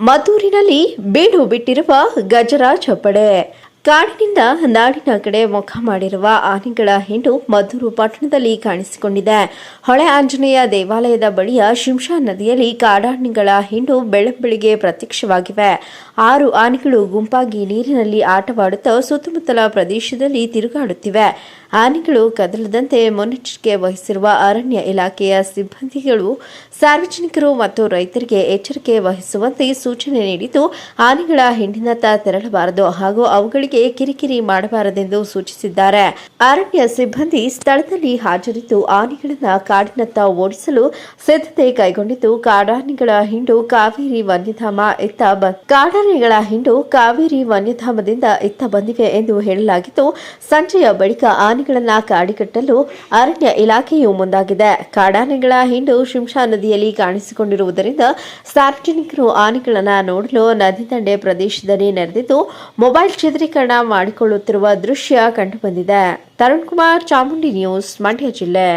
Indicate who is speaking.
Speaker 1: ಮದ್ದೂರಿನಲ್ಲಿ ಬೀಡು ಬಿಟ್ಟಿರುವ ಗಜರಾಜ ಪಡೆ. ಕಾಡಿನಿಂದ ನಾಡಿನ ಕಡೆ ಮುಖ ಮಾಡಿರುವ ಆನೆಗಳ ಹಿಂಡು ಮದ್ದೂರು ಪಟ್ಟಣದಲ್ಲಿ ಕಾಣಿಸಿಕೊಂಡಿದೆ. ಹೊಳೆ ಆಂಜನೇಯ ದೇವಾಲಯದ ಬಳಿಯ ಶಿಂಷಾ ನದಿಯಲ್ಲಿ ಕಾಡಾನೆಗಳ ಹಿಂಡು ಬೆಳಂಬೆಳಿಗ್ಗೆ ಪ್ರತ್ಯಕ್ಷವಾಗಿವೆ. ಆರು ಆನೆಗಳು ಗುಂಪಾಗಿ ನೀರಿನಲ್ಲಿ ಆಟವಾಡುತ್ತಾ ಸುತ್ತಮುತ್ತಲ ಪ್ರದೇಶದಲ್ಲಿ ತಿರುಗಾಡುತ್ತಿವೆ. ಆನೆಗಳು ಕದಲದಂತೆ ಮುನ್ನೆಚ್ಚರಿಕೆ ವಹಿಸಿರುವ ಅರಣ್ಯ ಇಲಾಖೆಯ ಸಿಬ್ಬಂದಿಗಳು, ಸಾರ್ವಜನಿಕರು ಮತ್ತು ರೈತರಿಗೆ ಎಚ್ಚರಿಕೆ ವಹಿಸುವಂತೆ ಸೂಚನೆ ನೀಡಿದ್ದು, ಆನೆಗಳ ಹಿಂಡಿನತ್ತ ತೆರಳಬಾರದು ಹಾಗೂ ಅವುಗಳಿಗೆ ಕಿರಿಕಿರಿ ಮಾಡಬಾರದೆಂದು ಸೂಚಿಸಿದ್ದಾರೆ. ಅರಣ್ಯ ಸಿಬ್ಬಂದಿ ಸ್ಥಳದಲ್ಲಿ ಹಾಜರಿದ್ದು ಆನೆಗಳನ್ನ ಕಾಡಿನತ್ತ ಓಡಿಸಲು ಸಿದ್ಧತೆ ಕೈಗೊಂಡಿದ್ದು, ಕಾಡಾನೆಗಳ ಹಿಂಡು ಕಾವೇರಿ ವನ್ಯಧಾಮ ಇತ್ತ ಕಾಡಾನೆಗಳ ಹಿಂಡು ಕಾವೇರಿ ವನ್ಯಧಾಮದಿಂದ ಇತ್ತ ಬಂದಿವೆ ಎಂದು ಹೇಳಲಾಗಿದ್ದು, ಸಂಜೆಯ ಬಳಿಕ ಆನೆಗಳನ್ನ ಕಾಡಿಕಟ್ಟಲು ಅರಣ್ಯ ಇಲಾಖೆಯು ಮುಂದಾಗಿದೆ. ಕಾಡಾನೆಗಳ ಹಿಂಡು ಶಿಂಷಾ ನದಿಯಲ್ಲಿ ಕಾಣಿಸಿಕೊಂಡಿರುವುದರಿಂದ ಸಾರ್ವಜನಿಕರು ಆನೆಗಳನ್ನು ನೋಡಲು ನದಿ ದಂಡೆ ಪ್ರದೇಶದಲ್ಲಿ ನೆರೆದಿದ್ದು ಮೊಬೈಲ್ ಚಿತ್ರೀಕರಣ ಮಾಡಿಕೊಳ್ಳುತ್ತಿರುವ ದೃಶ್ಯ ಕಂಡುಬಂದಿದೆ ತರುಣ್ ಕುಮಾರ್, ಚಾಮುಂಡಿ ನ್ಯೂಸ್, ಮಂಡ್ಯ ಜಿಲ್ಲೆ.